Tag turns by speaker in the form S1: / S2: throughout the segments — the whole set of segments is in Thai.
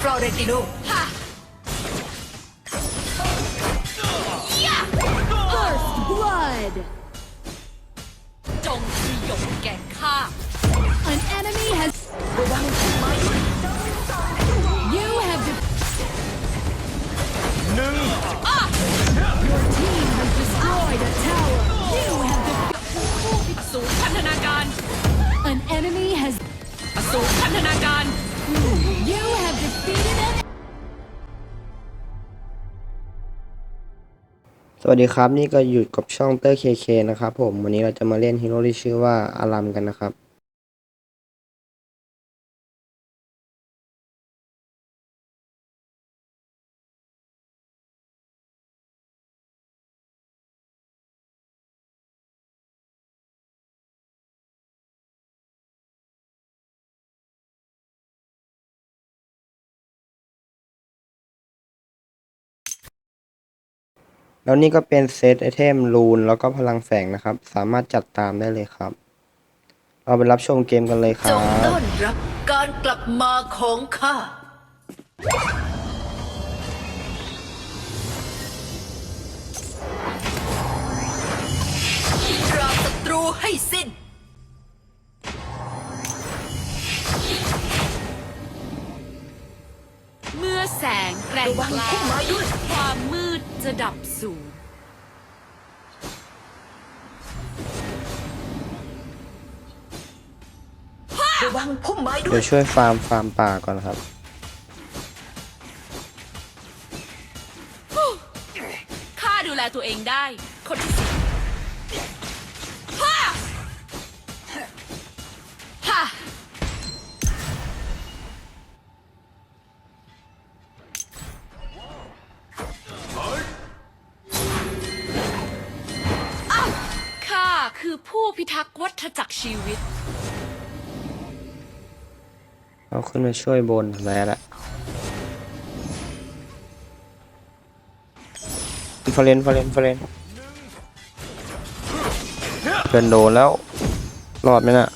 S1: ฟลอเรนติโน
S2: First blood.
S3: จงสยบแก่ข้า
S2: An enemy has. You have. De- Your team has destroyed a tower. You have. De-
S3: สูงพันธนาการ
S2: An enemy has.
S3: สูงพันธนาการ
S2: You have defeated an.
S4: สวัสดีครับ นี่ก็อยู่กับช่องเตอร์เคเคนะครับผม วันนี้เราจะมาเล่นฮีโร่ที่ชื่อว่าอารัมกันนะครับ แล้วนี่ก็เป็นเซตไอเทมรูนแล้วก็พลังแฝงนะครับ สามารถจัดตามได้เลยครับ เราไปรับชมเกมกันเลยค
S1: จ
S4: รั
S1: งต้
S4: บ
S1: อนรับการกลับมาของข้า ปราบศัตรูให้สิ้น
S3: เมื่อแสงแกร่ง
S1: ระวัง
S3: กล้า
S1: พุ่มไม้ด้วย
S3: ความมื ดจะดับสูญ
S1: ระวังพุ่มไม้ด้ว
S4: เดี๋
S1: ย
S4: ยวช่วยฟาร์มฟาร์มป่าก่อนครับ
S3: ข้าดูแลตัวเองได้ คนที่สี่ฮ่
S4: เอาขึ้นมาช่วยบนแล้วละฟาเรนฟาเรนฟาเรนเดินโดนแล้ว รอดไหมน่ะ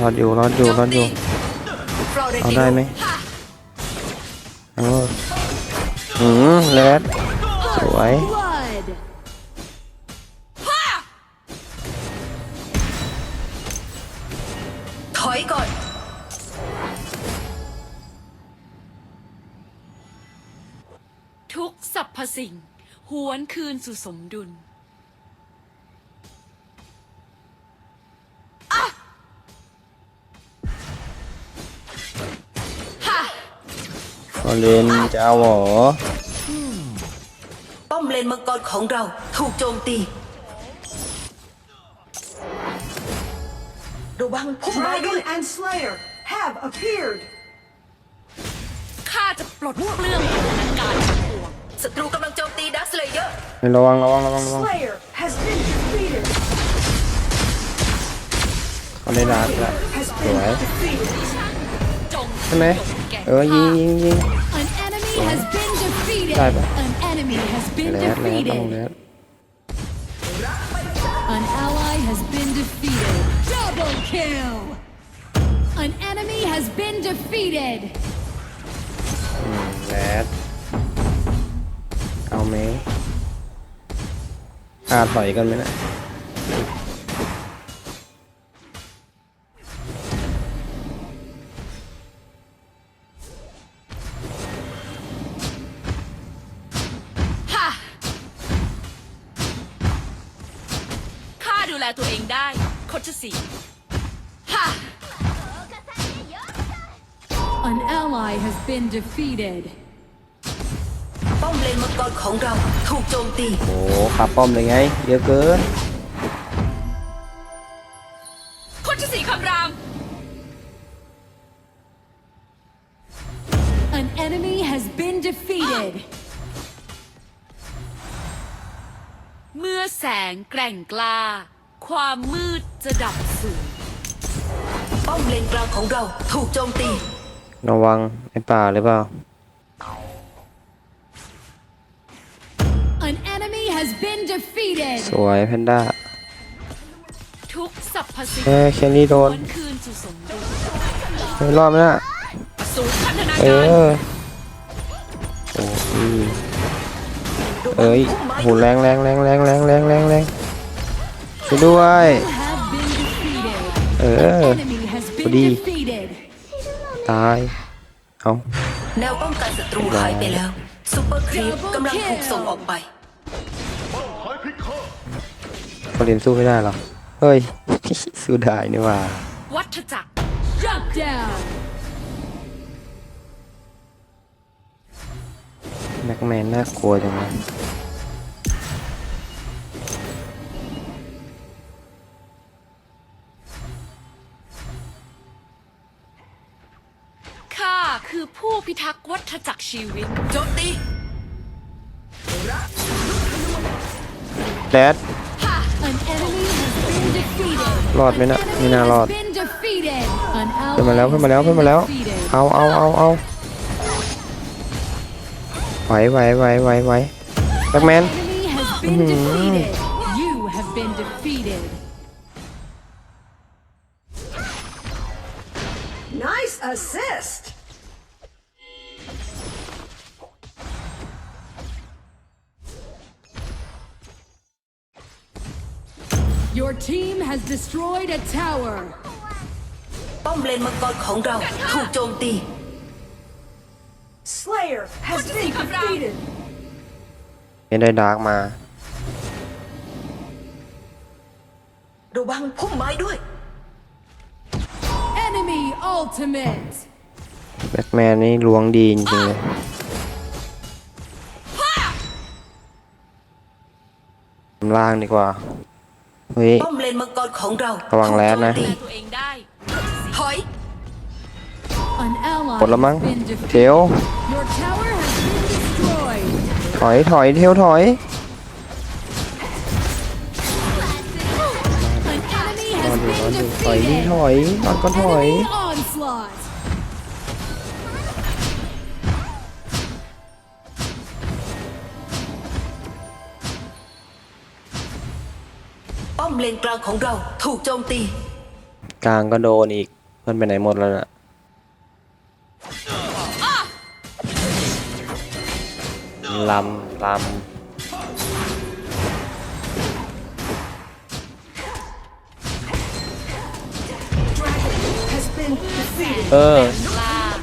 S4: รอดอยู่ รอดอยู่ รอดอยู่
S1: เอา
S4: ได้ไหมเอออืมแรดสวย
S3: สรรพสิ่ง หวนคืนสู่สมดุล
S4: ฟาเรนจะเอาเหรอ
S1: ป้อมเลนมังกรของเราถูกโจมตีระวังพุ่มไม้ด้วย
S5: Dragon and Slayer have appeared.
S3: ข้าจะปลดเปลื้องพันธนาการทั้งปวง
S1: ศัตรูกำลังโจมตีดักสเลเยอร์
S4: เฮ้ยระวังระวังระวังระวัง
S5: Slayer has been defeated.
S4: เขาได้ดาร์กแล้ว
S5: Has
S4: สวย
S5: been defeated.
S3: จง
S4: ใช่ไหม
S3: สยบแก่
S4: เออ ยิง
S3: ข้า
S4: ยิงยิง
S2: An enemy has been defeated.
S4: Bye bye.
S2: An enemy has been
S4: แรดแรดต้องแร
S2: defeated.
S4: ด
S2: An ally has been defeated. Double kill. An enemy has been defeated.
S4: แรด เอาไหมอาถอยกันไหมนะ
S3: ฮ่าข้าดูแลตัวเองได้คนที่สี่ฮ่า
S2: An ally has been defeated.
S1: ป้อมเลนมังกรของเราถูกโจมตี
S4: โอ้ขับป้อมเลยไง เยอะเกิน
S3: คนที่สี่คำราม
S2: An enemy has been defeated.
S3: เมื่อแสงแกร่งกล้า ความมืดจะดับสูญ
S1: ป้อมเลนกลางของเราถูกโจมตี
S4: ระวังไอ้ป่าหรือเปล่า
S2: has been defeated.
S4: สวยแพนด้า
S3: ทุกสรรพสิ่ง
S4: เอ้ยแคลรี่โด
S3: หวนนคืนสู่สมดุล
S4: เฮ้ยรอดไหมน่ะ
S3: สูงพันธนา
S4: เอ
S3: การ
S4: อโอ้ยเอ้ยโหแรงแรงแรงแรงแรงแรงแรงแรงช่วยด้วย
S2: Have been defeated.
S4: เออ
S2: Enemy has been
S4: Đi.
S2: defeated.
S4: ตายเอา
S1: แนวป้องกันศัตรูหายไปแล้วซูเปอร์ครีปกำลังถูกส่งออกไป
S4: เขาเรียนสู้ไม่ได้หรอเฮ้ย สู้ได้นี่หว่า
S3: วัฏจักร
S2: Shut down.
S4: แม็กแมนน่ากลัวจังเลย
S3: ข้าคือผู้พิทักษ์วัฏจักรชีวิต
S1: โจมตี
S4: แดด รอดไหมนะไม่น่ารอด
S2: Been defeated. An
S4: เพิ่มมาแล้ว
S2: ally
S4: เพิ่มมาแล้ว
S2: has
S4: เพิ่ม
S2: been
S4: มาแล้ว
S2: defeated.
S4: เอาเอาเอาเอาไหวไหวไหวไหวไหวแม็กแมน
S2: Enemy has been defeated. You have been defeated. Your team has destroyed a tower.
S1: ป้อมเลนมังกรของเราถูกโจมตี
S5: Slayer has been defeated.
S4: ไม่ได้ดาร์กมา
S1: ระวังพุ่มไม้ด้วย
S2: Enemy ultimate.
S4: แบ็กแมนนี่ลวงดีจริงๆเลยทำล่างดีกว่า เฮ้ย
S1: ป้อมเลนมังกรของเรา
S4: ระวังแรดนะ
S1: ถูกโจม
S3: ดู
S1: ตี
S3: แลตัวเองได้
S1: ถอย
S2: An ally
S4: หมดแล้วมั้ง
S2: has been
S4: เท
S2: defeated.
S4: ล
S2: Your tower has been destroyed.
S4: ถอยถอยเทลถอย
S2: An enemy
S4: นอน
S2: has
S4: อยู่นอน
S2: been
S4: อยู่ถอยดิ
S2: defeated.
S4: ถอยนอนก็ถอย
S2: Enemy
S1: เลนกลางของเราถูกโจมตี
S4: กลางก็โดนอีกเพื่อนไปไหนหมดแล้วน่ะลำลำเออ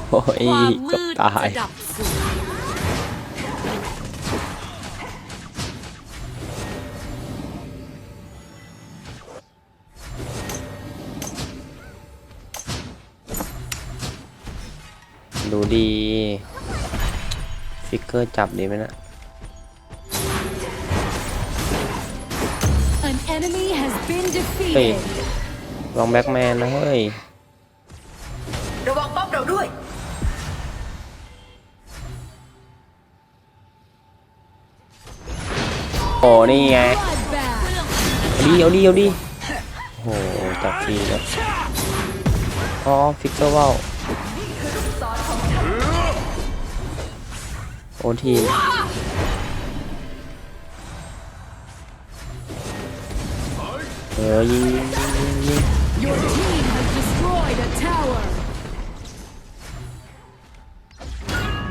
S4: โอ้ยกือบตาย ดูดีฟิกเกอร์จับดีไหมนะ
S2: An enemy has been
S4: เฮ้ย
S2: defeated.
S4: ลองแบ็กแมนนะเฮ้ย
S1: ระวังป้อมเราด้วย
S4: โอ้นี่ไง
S2: Bloodbath.
S4: เอาดีเอาดีเอาดีโอ้โหจับทีแล้วอ๋อฟิกเกอร์ว่าว โอทีมเออยิงยิงยิงยิง
S2: Your team has destroyed a tower.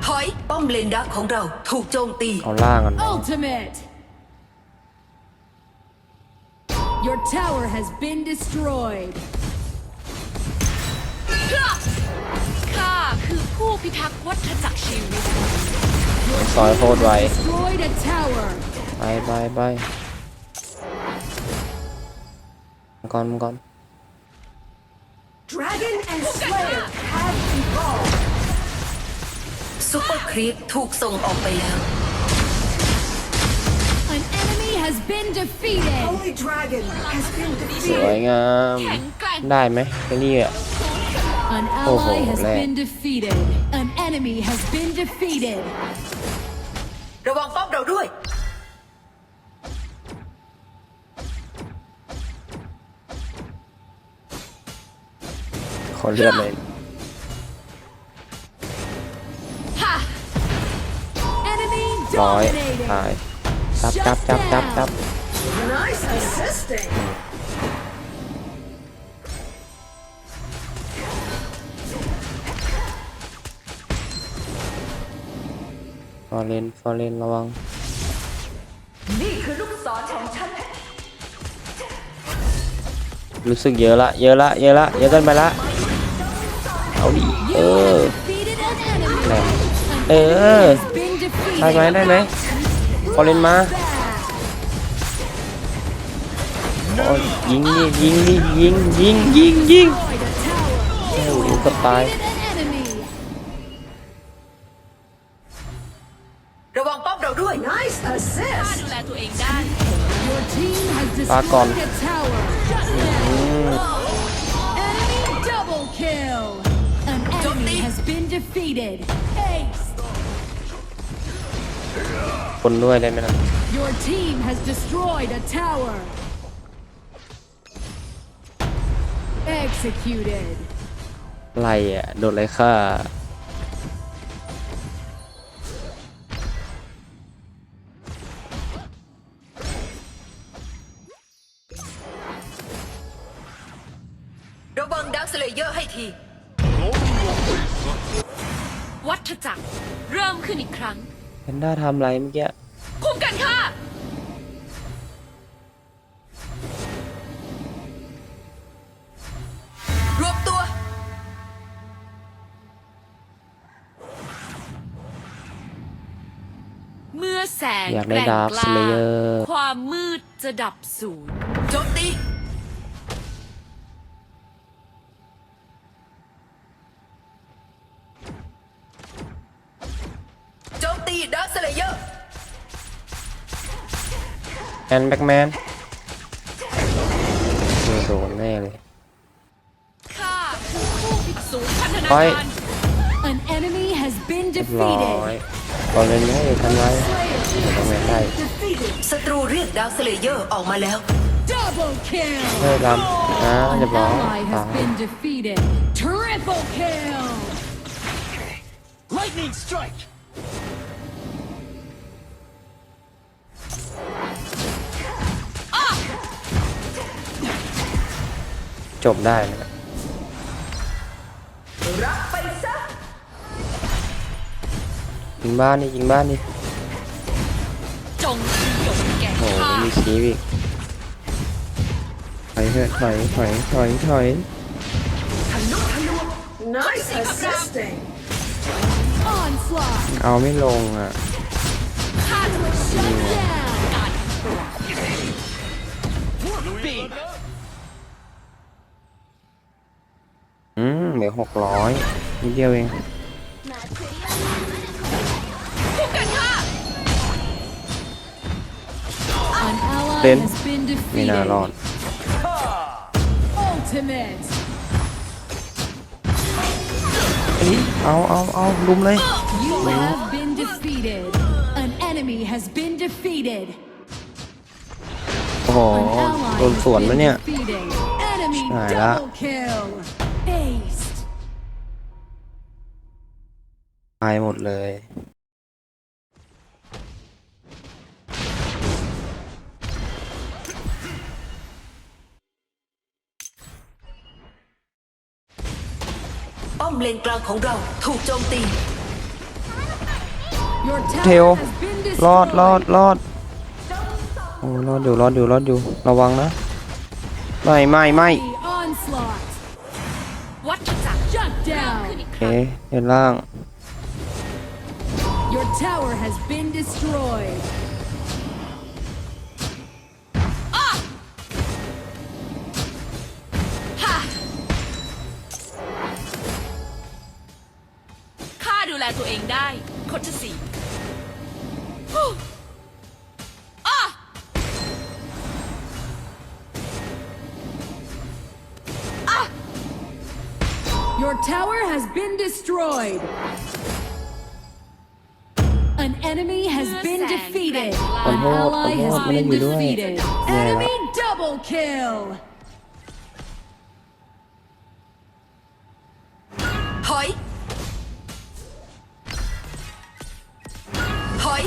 S1: ถอยป้อมเลนดักของเราถูกโจมตี
S4: เอาล่างกัน
S2: Ultimate. Your tower has been destroyed.
S3: ข้าคือผู้พิทักษ์วัฏจักรชีวิต
S4: ซอยโคตรไว
S2: Destroyed a tower.
S4: ไปไปไปมังก่อนมังก่อน
S5: Dragon and Slayer have evolved.
S1: ซูเปอร์ครีปถูกส่งออกไปแล้ว
S2: An enemy has been defeated.
S5: Holy Dragon has been
S4: สวย
S5: defeated.
S4: งาม
S3: แข็งแกร่ง
S4: ได้ไหมไอ้นี่อะ
S2: An
S4: Oh,
S2: ally has
S4: lẹ.
S2: been defeated. An enemy has been defeated.
S1: ระวังป้อมเราด้วย
S4: ขอเลือดเลย
S2: Enemy
S4: ร้อย
S2: dominated.
S4: ตายจับจับจับจับจับ อร์เรนฟอร์เรนระวัง
S5: นี่คือลูกศรของฉัน
S4: รู้สึกเยอะละ เยอะละ เยอะละ เยอะเกินไปละ เอาดิ เอ
S2: You
S4: อ
S2: have defeated an enemy.
S4: แหละ
S2: An
S4: เอ
S2: enemy
S4: อ
S2: has been defeated.
S4: ได้ไหมได้ไหมฟอร์เรนมา
S2: Back.
S4: โอ้ยยิงดิยิงดิยิงยิงยิงยิง
S2: Destroyed a tower.
S4: โอ้โหเกับตาย
S2: enemy has been defeated. Ace.
S4: คนด้วยได้ไหมล่ะ
S2: Your team has destroyed a tower. Executed.
S4: อะไรอะ โดนอะไรฆ่า
S1: อี
S3: กครั้ง
S4: แพนด้าทำอะไรเมื่อกี้
S3: คุ้มกันค่ะ
S1: รวมตัว
S3: เมื่อแสง
S4: อยาก
S3: แก
S4: ได้
S3: ร่ง
S4: ดาร์
S3: ก
S4: ส
S3: ล้า
S4: เลเยอร์
S3: ความมืดจะดับสูญ
S1: โจมตี
S4: แอนแบ็กแมนโดนแน่เลย
S3: ข้าคือผู้พิสูจน์พันธนา
S4: ไป
S3: การ
S2: An enemy has been
S4: เรียบร้อย
S2: defeated.
S4: ตอนเล่นให้ทำไรเดี๋ยวทำไงได้
S5: Defeated.
S1: ศัตรูเรียกดักสเลเยอร์ออกมาแล้ว
S2: Double kill.
S4: เฮ้ยลำอ่า
S2: An
S4: เรียบร้อย
S2: ally
S4: ตา
S2: has
S4: ย
S2: been defeated. Triple kill.
S6: Lightning strike!
S4: จบได้นะ
S5: รับไปซะ
S4: ยิงบ้านนี่ยิงบ้านนี่
S3: จงสยบแก่
S4: โอ้โห
S3: ข้า
S4: มีชีวิตถอยเถอะถอยถอยถอยถอย
S5: Nice assisting.
S2: Onslaught.
S4: เอาไม่ลงอะ
S2: Shut down.
S4: อืมเหลื อหกร้อยนิดเดียวเอง
S2: An ally
S4: Then,
S2: has been
S4: ไม่น่ารอด
S2: defeated. Ultimate.
S4: เอ้ยเอาเอาเอาลุมเลย
S2: You have been defeated. An enemy has been defeated.
S4: โอ้โห
S2: An ally
S4: โดน
S2: has
S4: สวนไหม
S2: been
S4: เนี่ย
S2: defeated. Enemy
S4: หายละายหมดเลย
S1: ป้อมเลนกลางของเราถูกโจมตี
S2: Your
S4: เทล
S2: tower has been
S4: รอดรอด
S2: destroyed.
S4: รอดโอ้รอดอยู่รอดอยู่รอดอยู่ระวังนะ ไม่ไม่ไม่
S2: The onslaught.
S3: วัฏจักร
S2: Shut
S3: เริ่มขึ้น
S2: down.
S3: อีกค
S4: เอ๊
S3: รั้งะ
S4: เห็นล่าง
S2: Your tower has been destroyed.
S3: ฮ่าข้าดูแลตัวเองได้โคชสีฮู้อ้าอ่ะ
S2: Your tower has been destroyed. An enemy has been defeated. An
S4: Hold, hold,
S2: ally has
S4: hold,
S2: been
S4: mana you doing?
S2: defeated.
S4: Yeah.
S2: Enemy double kill.
S1: ถอย ถอย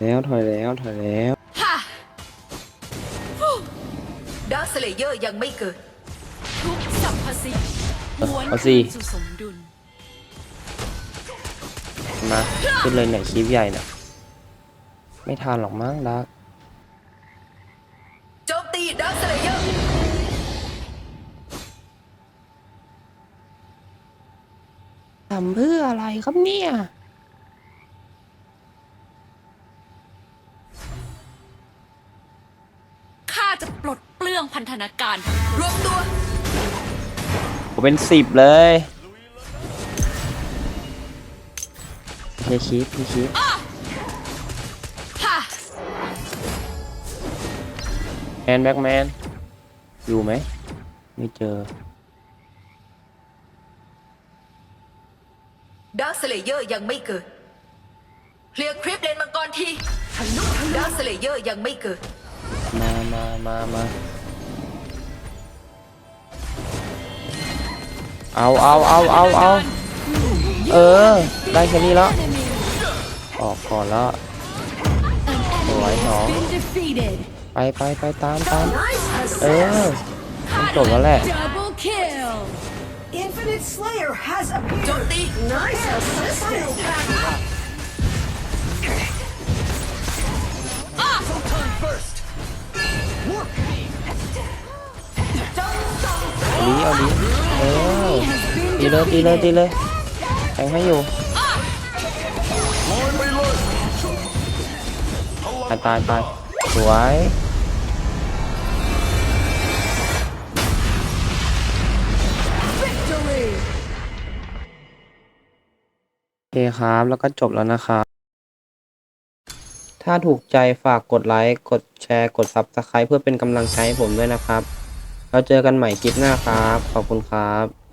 S4: แล้วถอยแล้วถอยแล้ว
S3: ฮ่า
S1: ดักสเลเยอร์ยังไม่เกิด
S3: ทุกสรรพสิ่งหวน
S4: เอา
S3: คื
S4: สิ
S3: นสู่สมดุล
S4: มาขึ้นเลยเนี่ยคลิปใหญ่เนี่ยไม่ทันหรอกมั้งดัก
S1: โจมตีดักสเลเยอร์
S4: ทำเพื่ออะไรครับเนี่ย
S3: ข้าจะปลดเปลื้องพันธนาการ
S1: รวมตัว
S4: ผมเป็นสิบเลย พี่คิดพี่คิด
S3: ฮ่า
S4: แมนแบ็กแมน อยู่ไหม ไม่เจอ
S1: ดักสเลเยอร์ยังไม่เกิดเคลียร์คลิปเลนมังกรทีดักสเลเยอร์ยังไม่เกิด
S4: มามามามาเอาเอาเอาเอาเอาเออ ได้แค่นี้แล้ว
S2: Enemy.
S4: ออกก่อนแล้วส
S2: ว
S4: ย
S2: น้อง
S4: ไปไปไปตามตามเออจบแล้วแหละ
S2: ดีเอา
S5: ดี
S1: เอาดีเออตี
S5: เล
S4: ยตีเล
S2: ยตี
S4: เลยแข่งให้อยู่ đi lên đi
S2: defeated.
S4: lên Anh hay dù Tài tài tài Sủi โอเคครับแล้วก็จบแล้วนะครับ ถ้าถูกใจฝากกดไลค์ กดแชร์ กด Subscribe เพื่อเป็นกำลังใจให้ผมด้วยนะครับ เราเจอกันใหม่คลิปหน้าครับ ขอบคุณครับ